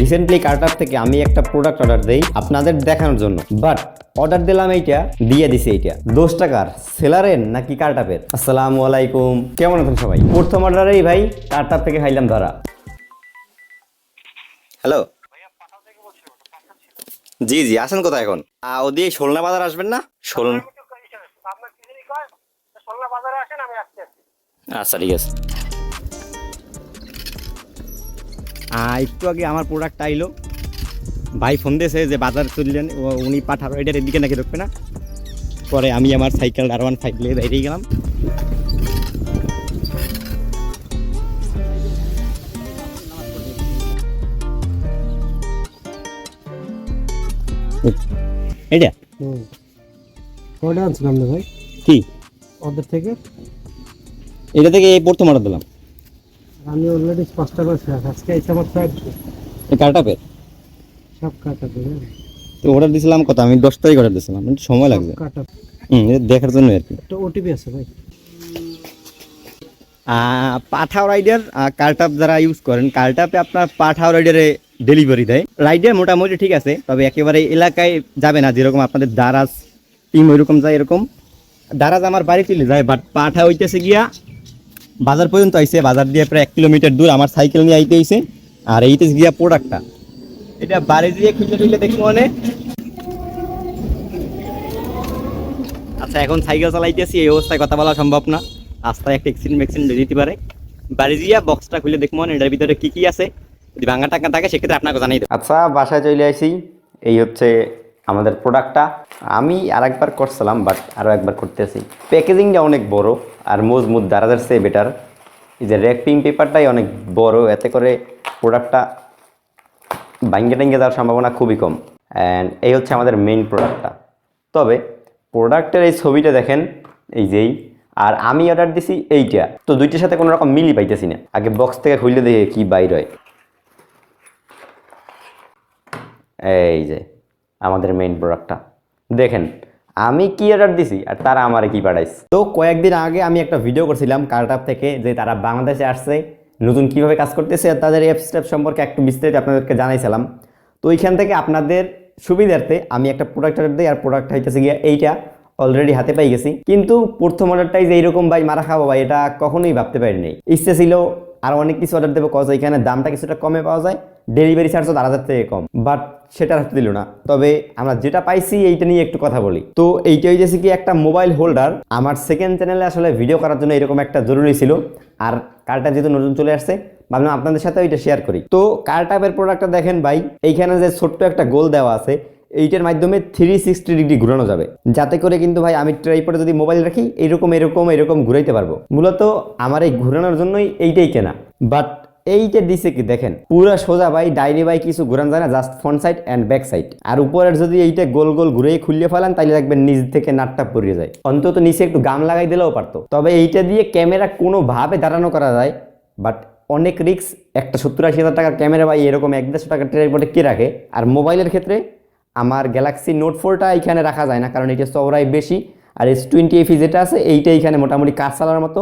Recently Carter থেকে আমি একটা প্রোডাক্ট অর্ডার দেই আপনাদের দেখানোর জন্য। বাট অর্ডার দিলাম এইটা দিয়ে দিছে এইটা। দশ টাকার সেলারের নাকি কার্টাপের আসসালামু আলাইকুম। কেমন আছেন সবাই? প্রথম অর্ডারেই ভাই কার্টার থেকে খাইলাম ধরা। হ্যালো জি জি আসেন কোথায় এখন? ওদিকে সোলনা বাজার আসবেন না? সোলনা আচ্ছা ঠিক আছে। একটু আগে আমার প্রোডাক্ট আইলো। ভাই ফোন দিয়েছে যে বাজার চললেন উনি পাঠাবো এটার এদিকে নাকি ঢুকবে না। পরে আমি আমার সাইকেল আর ওয়ান ফাইভ নিয়ে বেরিয়ে গেলাম। এটা কয়টা আনছিলাম না ভাই? কি? ওদের থেকে? এটা থেকে এই প্রথম অর্ডার দিলাম। আমি অলরেডি করে আজকে সব এই সব কাটা তো অর্ডার দিয়েছিলাম কত? আমি দশ তারিখ অর্ডার দিয়েছিলাম একটু সময় লাগবে হুম দেখার জন্য আর কি। একটা ওটিপি আছে ভাই। পাঠাও রাইডার কার্টাপ যারা ইউজ করেন কার্টাপে আপনার পাঠাও রাইডারে ডেলিভারি দেয়। রাইডার মোটামুটি ঠিক আছে তবে একেবারে এলাকায় যাবে না যেরকম আপনাদের দারাজ টিম ওইরকম যায় এরকম। দারাজ আমার বাড়ি চলে যায় বাট পাঠা হইতেছে গিয়া বাজার পর্যন্ত আইসে বাজার দিয়ে প্রায় এক কিলোমিটার দূর আমার সাইকেল নিয়ে আইতে আইছে। আর এইতে গিয়া প্রোডাক্টটা এটা বাড়ি দিয়ে খুলে টুলে দেখি মনে। আচ্ছা এখন সাইকেল চালাইতেছি এই অবস্থায় কথা বলা সম্ভব না। রাস্তায় একটা অ্যাক্সিডেন্ট ম্যাক্সিডেন্ট হয়ে যেতে পারে। বাড়ি গিয়া বক্সটা খুলে দেখব এটার ভিতরে কি কি আছে। যদি ভাঙা টাকা থাকে, সেক্ষেত্রে আপনাকে জানাই দেবো। আচ্ছা বাসায় চলে আসি। এই হচ্ছে আমাদের প্রোডাক্টটা আমি আরেকবার করছিলাম বাট আরও একবার করতেছি। প্যাকেজিংটা অনেক বড় আর মজবুত, দারাজের চেয়ে বেটার এই যে র্যাপিং পেপারটাই অনেক বড়, এতে করে প্রোডাক্টটা ভাঙ্গে টাঙ্গে যাওয়ার সম্ভাবনা খুবই কম। অ্যান্ড এই হচ্ছে আমাদের মেইন প্রোডাক্টটা তবে প্রোডাক্টের এই ছবিটা দেখেন, এই যেই, আর আমি অর্ডার দিছি এইটা। তো দুইটার সাথে কোনো রকম মিলই পাইতেছি না। আগে বক্স থেকে খুললে দেখে কি বাইর হয়। এই যে। আমাদের মেইন প্রোডাক্টটা দেখেন, আমি কি অর্ডার দিছি আর তারা আমারে কি পাঠাইছে? তো কয়েকদিন আগে আমি একটা ভিডিও করছিলাম কার্টাপ থেকে যে তারা বাংলাদেশে আসছে, নতুন কীভাবে কাজ করতেছে, আর তাদের অ্যাপ স্টেপ সম্পর্কে একটু বিস্তারিত আপনাদেরকে জানাইছিলাম। তো ওইখান থেকে আপনাদের সুবিধার্থে আমি একটা প্রোডাক্ট অর্ডার দিই, আর প্রোডাক্ট হইতেছে গিয়ে এইটা অলরেডি হাতে পাই গেছি। কিন্তু প্রথম অর্ডারটাই যে এইরকম, ভাই, মারা খাব ভাই, এটা কখনোই ভাবতে পারিনি। ইচ্ছে ছিল আর অনেক কিছু অর্ডার দেবো কজ এখানে দামটা কিছুটা কমে পাওয়া যায়। ডেলিভারি চার্জও তার হাজার থেকে কম বাট সেটা দিল না। তবে আমরা যেটা পাইছি, এইটা নিয়ে একটু কথা বলি। তো এইটা হয়েছে কি, একটা মোবাইল হোল্ডার আমার সেকেন্ড চ্যানেলে আসলে ভিডিও করার জন্য এরকম একটা জরুরি ছিল। আর কারটা যেহেতু নতুন চলে আসছে, ভাবলাম আপনাদের সাথে ওইটা শেয়ার করি। তো কার টাইপের প্রোডাক্টটা দেখেন ভাই, এইখানে যে ছোট্ট একটা গোল দেওয়া আছে, এইটার মাধ্যমে থ্রি সিক্সটি ডিগ্রি ঘুরানো যাবে। যাতে করে কিন্তু ভাই, আমি ট্রাই ট্রাইপডে যদি মোবাইল রাখি, এরকম এরকম এরকম ঘুরাইতে পারব। মূলত আমার এই ঘুরানোর জন্যই এইটাই কেনা। বাট এইটা দিছে কি দেখেন? পুরো সোজা ভাই ডাইনি ভাই কিছু ঘুরান যায় না just front side and back side আর উপরের যদি এইটা গোল গোল ঘুরে খুললে ফেলান তাহলে দেখবেন নিচ থেকে নাটটা পড়িয়ে যায়। অন্তত নিচে একটু গাম লাগাই দিলেও পারতো। তবে এইটা দিয়ে ক্যামেরা কোনোভাবে দাঁড়ানো করা যায় বাট অনেক রিক্স একটা সত্তর আশি হাজার টাকার ক্যামেরা ভাই এরকম এক দেড়শো টাকার ট্রাইপডে কে রাখে? আর মোবাইলের ক্ষেত্রে আমার গ্যালাক্সি নোট ফোরটা এখানে রাখা যায় না, কারণ এটা চওড়াই বেশি, আর এস টোয়েন্টি এফি যেটা আছে, এইটা এখানে মোটামুটি কাজ চালার মতো।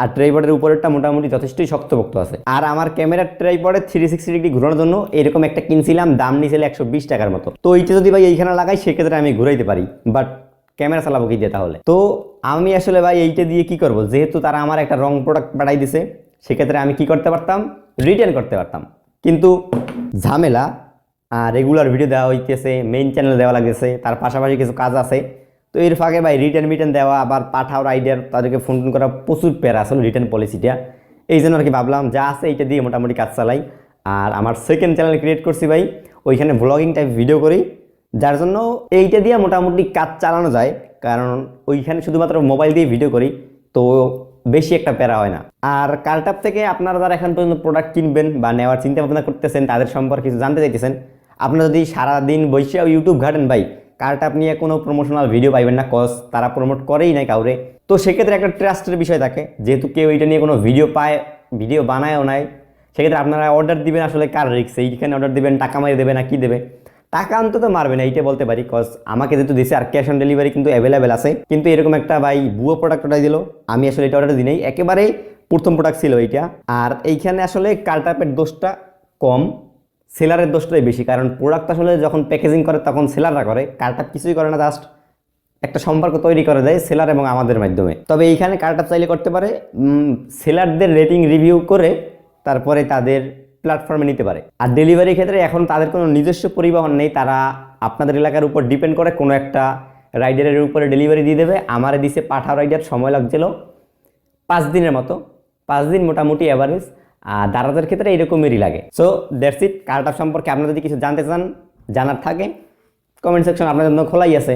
আর ট্রাইপডের উপরেরটা মোটামুটি যথেষ্টই শক্তপোক্ত আছে। আর আমার ক্যামেরার ট্রাইপডে থ্রি সিক্সটি ডিগ্রি ঘোরানোর জন্য এরকম একটা কিনছিলাম, দাম নিয়েছিল একশো বিশ টাকার মতো। তো এইটা যদি ভাই এইখানে লাগাই, সেক্ষেত্রে আমি ঘুরাইতে পারি। বাট ক্যামেরা চালাবো কি দিয়ে তাহলে? তো আমি আসলে ভাই এইটা দিয়ে কি করব? যেহেতু তারা আমার একটা রং প্রোডাক্ট পাঠাই দিছে, সেক্ষেত্রে আমি কি করতে পারতাম? রিটার্ন করতে পারতাম। কিন্তু ঝামেলা রেগুলার ভিডিও দেওয়া হইতেছে মেইন চ্যানেল দেওয়া লাগতেছে, তার পাশাপাশি কিছু কাজ আছে। তো এর ফাঁকে ভাই রিটার্ন মিটার্ন দেওয়া, আবার পাঠাও রাইডার তাদেরকে ফোন টোন করা প্রচুর প্যারা আসলে রিটার্ন পলিসিটা এই জন্য আর কি ভাবলাম, যা আছে এইটা দিয়ে মোটামুটি কাজ চালাই। আর আমার সেকেন্ড চ্যানেল ক্রিয়েট করছি ভাই, ওইখানে ব্লগিং টাইপ ভিডিও করি, যার জন্য এইটা দিয়ে মোটামুটি কাজ চালানো যায়। কারণ ওইখানে শুধুমাত্র মোবাইল দিয়ে ভিডিও করি, তো বেশি একটা প্যারা হয় না। আর কার্টাপ থেকে আপনারা যারা এখন পর্যন্ত প্রোডাক্ট কিনবেন বা নেওয়ার চিন্তা ভাবনা করতেছেন, তাদের সম্পর্কে কিছু জানতে চাইতেছেন, আপনারা যদি সারাদিন বসে ইউটিউব ঘাটেন ভাই কার্টাপ নিয়ে কোনো প্রমোশনাল ভিডিও পাইবেন না কজ তারা প্রমোট করেই নাই কাউরে। তো সেক্ষেত্রে একটা ট্রাস্টের বিষয় থাকে, যেহেতু কেউ এটা নিয়ে কোনো ভিডিও পায় ভিডিও বানায়ও নাই, সেক্ষেত্রে আপনারা অর্ডার দিবেন আসলে কার রিক্স এইখানে অর্ডার দিবেন, টাকা মারি দেবে না, কি দেবে? টাকা অন্তত মারবে না এইটা বলতে পারি কজ আমাকে যেহেতু দিছে আর ক্যাশ অন ডেলিভারি কিন্তু অ্যাভেলেবেল আছে। কিন্তু এরকম একটা ভাই বুয়ো প্রোডাক্ট অর্ডার দিল, আমি আসলে এটা অর্ডার দিই নাই, একেবারেই প্রথম প্রোডাক্ট ছিল এইটা। আর এইখানে আসলে কার্টাপের দোষটা কম। সেলারের দোষটাই বেশি, কারণ প্রোডাক্ট আসলে যখন প্যাকেজিং করে তখন সেলাররা করে কার্টাপ কিছুই করে না জাস্ট একটা সম্পর্ক তৈরি করে দেয় সেলার এবং আমাদের মাধ্যমে। তবে এইখানে কার্টাপ চাইলে করতে পারে সেলারদের রেটিং রিভিউ করে তারপরে তাদের প্ল্যাটফর্মে নিতে পারে। আর ডেলিভারি ক্ষেত্রে এখন তাদের কোনো নিজস্ব পরিবহন নেই, তারা আপনাদের এলাকার উপর ডিপেন্ড করে কোনো একটা রাইডারের উপরে ডেলিভারি দিয়ে দেবে। আমার দিছে পাঠা রাইডার সময় লাগছিল পাঁচ দিনের মতো, পাঁচ দিন মোটামুটি অ্যাভারেজ আর দারাজের ক্ষেত্রে এরকমেরই লাগে। সো দ্যাটস ইট কার্ড সম্পর্কে আপনারা যদি কিছু জানতে চান, জানার থাকে কমেন্ট সেকশন আপনার জন্য খোলাই আছে।